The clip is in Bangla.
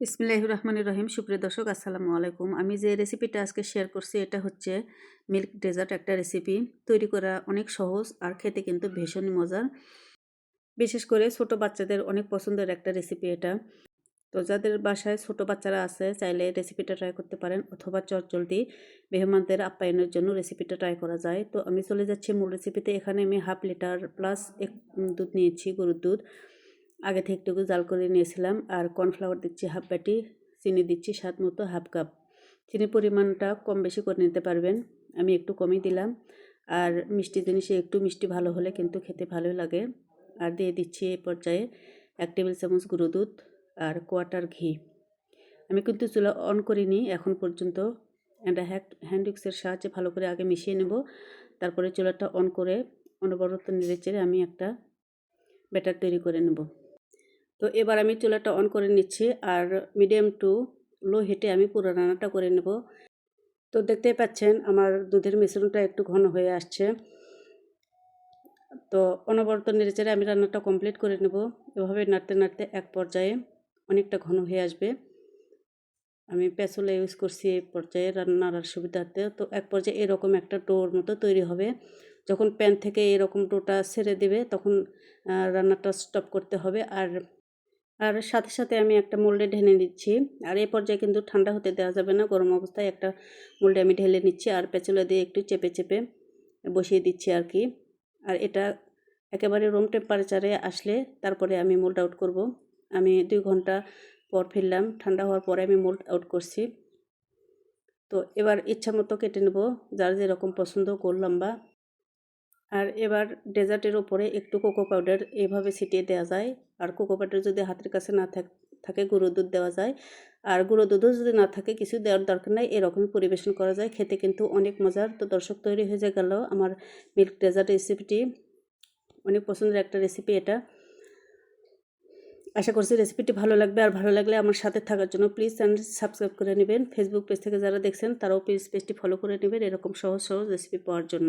ইসমিল্লাহ রহমানুর রহিম। সুপ্রিয় দর্শক, আসসালামু আলাইকুম। আমি যে রেসিপিটা আজকে শেয়ার করছি, এটা হচ্ছে মিল্ক ডেজার্ট একটা রেসিপি। তৈরি করা অনেক সহজ আর খেতে কিন্তু ভীষণই মজার। বিশেষ করে ছোট বাচ্চাদের অনেক পছন্দের একটা রেসিপি এটা। তো যাদের বাসায় ছোট বাচ্চারা আছে, চাইলে রেসিপিটা ট্রাই করতে পারেন অথবা চটজলদি মেহমানদের, আপ্যায়নের জন্য রেসিপিটা ট্রাই করা যায়। তো আমি চলে যাচ্ছি মূল রেসিপিতে। এখানে আমি হাফ লিটার প্লাস এক দুধ নিয়েছি, গরুর দুধ। আগে থেকে একটু জাল করে নিয়েছিলাম আর কর্নফ্লাওয়ার দিচ্ছি হাফ বাটি, চিনি দিচ্ছি স্বাদ মতো হাফ কাপ। চিনির পরিমাণটা কম বেশি করে নিতে পারবেন, আমি একটু কমই দিলাম। আর মিষ্টি জিনিসে একটু মিষ্টি ভালো হলে কিন্তু খেতে ভালোই লাগে। আর দিয়ে দিচ্ছি এই পর্যায়ে এক টেবিল চামচ গুঁড়ো দুধ আর কোয়াটার ঘি। আমি কিন্তু চুলা অন করিনি, এখন পর্যন্ত। একটা হ্যান্ড উইক্সের সাহায্যে ভালো করে আগে মিশিয়ে নেব। তারপরে চুলাটা অন করে অনবরত নেড়ে চেড়ে আমি একটা ব্যাটার তৈরি করে নেব। তো এবার আমি চুলাটা অন করে নিচ্ছি আর মিডিয়াম টু লো হিটে আমি পুরো রান্নাটা করে নেব। তো দেখতেই পাচ্ছেন আমার দুধের মিশ্রণটা একটু ঘন হয়ে আসছে। তো অনবরত নেড়েচেড়ে আমি রান্নাটা কমপ্লিট করে নেব। এভাবে নাড়তে নাড়তে এক পর্যায়ে অনেকটা ঘন হয়ে আসবে। আমি পেঁচলে ইউজ করছি এই পর্যায়ে রান্নার সুবিধাতে তো এক পর্যায়ে এরকম একটা টোর মতো তৈরি হবে। যখন প্যান থেকে এরকম টোটা ছেড়ে দেবে তখন রান্নাটা স্টপ করতে হবে। আর আর সাথে সাথে আমি একটা মোল্ডে ঢেলে নিচ্ছি। আর এই পর্যায়ে কিন্তু ঠান্ডা হতে দেওয়া যাবে না। গরম অবস্থায় একটা মোল্ডে আমি ঢেলে নিচ্ছি আর পেঁচুলা দিয়ে একটু চেপে চেপে বসিয়ে দিচ্ছি আর কি। আর এটা একেবারে রুম টেম্পারেচারে আসলে তারপরে আমি মোল্ড আউট করব। আমি দুই ঘণ্টা পর ফিরলাম। ঠান্ডা হওয়ার পরে আমি মোল্ড আউট করছি। তো এবার ইচ্ছা মতো কেটে নেব। যার যেরকম পছন্দ গোল লম্বা আর এবার ডেজার্টের ওপরে একটু কোকো পাউডার এভাবে ছিটিয়ে দেওয়া যায়। আর কোকো পাউডার যদি হাতের কাছে না থাকে গুঁড়ো দুধ দেওয়া যায়। আর গুঁড়ো দুধও যদি না থাকে, কিছু দেওয়ার দরকার নাই এরকমই পরিবেশন করা যায়। খেতে কিন্তু অনেক মজার। তো দর্শক, তৈরি হয়ে গেল আমার মিল্ক ডেজার্ট রেসিপিটি। অনেক পছন্দের একটা রেসিপি এটা। আশা করছি রেসিপিটি ভালো লাগবে। আর ভালো লাগলে আমার সাথে থাকার জন্য প্লিজ চ্যানেল সাবস্ক্রাইব করে নেবেন। ফেসবুক পেজ থেকে যারা দেখছেন, তারাও প্লিজ পেজটি ফলো করে নেবেন এরকম সহজ সহজ রেসিপি পাওয়ার জন্য।